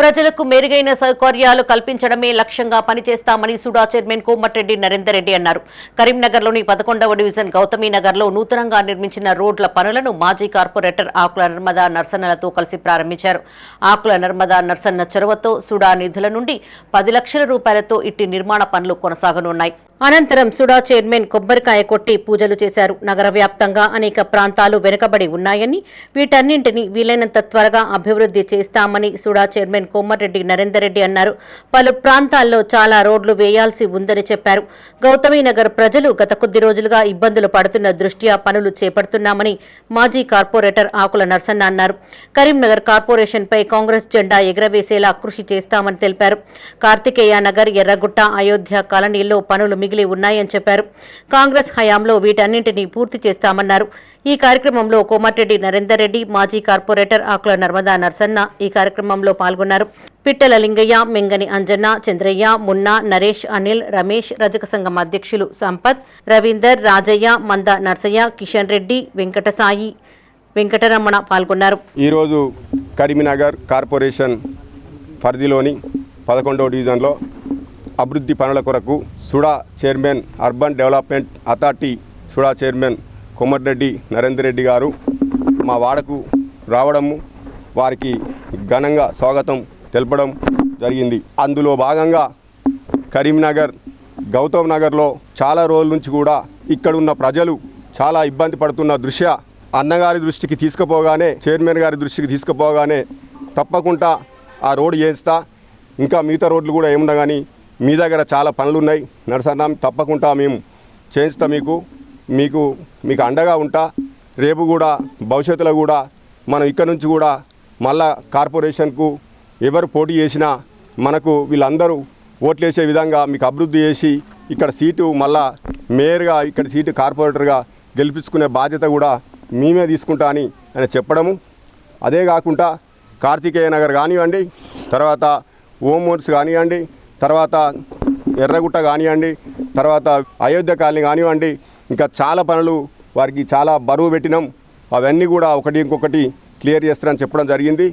ప్రజలకు మెరుగైన సౌకర్యాలు కల్పించడమే లక్ష్యంగా పనిచేస్తామని సుడా చైర్మన్ కోమటిరెడ్డి నరేందర్ రెడ్డి అన్నారు. కరీంనగర్లోని పదకొండవ డివిజన్ గౌతమి నగర్లో నూతనంగా నిర్మించిన రోడ్ల పనులను మాజీ కార్పొరేటర్ ఆకుల నర్మదా నర్సన్నలతో కలిసి ప్రారంభించారు. ఆకుల నర్మదా నర్సన్న చొరవతో సుడా నిధుల నుండి పది లక్షల రూపాయలతో ఇట్టి నిర్మాణ పనులు కొనసాగనున్నాయి. అనంతరం సుడా చైర్మన్ కొబ్బరికాయ కొట్టి పూజలు చేశారు. నగర వ్యాప్తంగా అనేక ప్రాంతాలు వెనుకబడి ఉన్నాయని వీటన్నింటినీ వీలైనంత త్వరగా అభివృద్ధి చేస్తామని సుడా చైర్మన్ కోమటిరెడ్డి నరేందర్ రెడ్డి అన్నారు. పలు ప్రాంతాల్లో చాలా రోడ్లు వేయాల్సి ఉందని చెప్పారు. గౌతమి నగర్ ప్రజలు గత కొద్ది రోజులుగా ఇబ్బందులు పడుతున్న దృష్ట్యా పనులు చేపడుతున్నామని మాజీ కార్పొరేటర్ ఆకుల నర్సన్న అన్నారు. కరీంనగర్ కార్పొరేషన్పై కాంగ్రెస్ జెండా ఎగరవేసేలా కృషి చేస్తామని తెలిపారు. కార్తికేయ నగర్ ఎర్రగుట్ట అయోధ్య కాలనీల్లో పనులు మిగిలి ఉన్నాయని చెప్పారు. కాంగ్రెస్ హయాంలో వీటన్నింటినీ పూర్తి చేస్తామన్నారు. ఈ కార్యక్రమంలో కోమటిరెడ్డి నరేందర్ రెడ్డి మాజీ కార్పొరేటర్ ఆకుల నర్మదా నర్సన్న ఈ కార్యక్రమంలో పాల్గొన్నారు. పిట్టల లింగయ్య మెంగని అంజన్న చంద్రయ్య మున్నా నరేష్ అనిల్ రమేష్ రజక సంఘం అధ్యక్షులు సంపత్ రవీందర్ రాజయ్య మంద నర్సయ్య కిషన్ రెడ్డి వెంకటసాయి వెంకటరమణ పాల్గొన్నారు. ఈరోజు కరీంనగర్ కార్పొరేషన్ పరిధిలోని పదకొండవ డివిజన్లో అభివృద్ధి పనుల కొరకు SUDA chairman urban development authority SUDA chairman Komarreddy Narender Reddy గారు మా వాడకు రావడము వారికి ఘనంగా స్వాగతం తెలపడం జరిగింది. అందులో భాగంగా కరీంనగర్ గౌతమ్ నగర్లో చాలా రోజుల నుంచి కూడా ఇక్కడున్న ప్రజలు చాలా ఇబ్బంది పడుతున్న దృశ్య అన్నగారి దృష్టికి తీసుకుపోగానే చైర్మన్ గారి దృష్టికి తీసుకుపోగానే తప్పకుండా ఆ రోడ్డు చేస్తా. ఇంకా మిగతా రోడ్లు కూడా ఏమున్నా కానీ మీ దగ్గర చాలా పనులు ఉన్నాయి నరసన్నా తప్పకుండా మేము చేయిస్తా మీకు. మీకు మీకు అండగా ఉంటా. రేపు కూడా భవిష్యత్తులో కూడా మనం ఇక్కడ నుంచి కూడా మళ్ళా కార్పొరేషన్కు ఎవరు పోటీ చేసినా మనకు వీళ్ళందరూ ఓట్లేసే విధంగా మీకు అభివృద్ధి చేసి ఇక్కడ సీటు మళ్ళా మేయర్గా ఇక్కడ సీటు కార్పొరేటర్గా గెలిపించుకునే బాధ్యత కూడా మేమే తీసుకుంటా అని ఆయన చెప్పడము. అదే కాకుండా కార్తికేయ నగర్ కానివ్వండి తర్వాత ఓమోన్స్ కానివ్వండి తర్వాత ఎర్రగుట్ట కానివ్వండి తర్వాత అయోధ్య కాలనీ కానివ్వండి ఇంకా చాలా పనులు వారికి చాలా బరువు పెట్టినాం. అవన్నీ కూడా ఒకటి ఇంకొకటి క్లియర్ చేస్తారని చెప్పడం జరిగింది.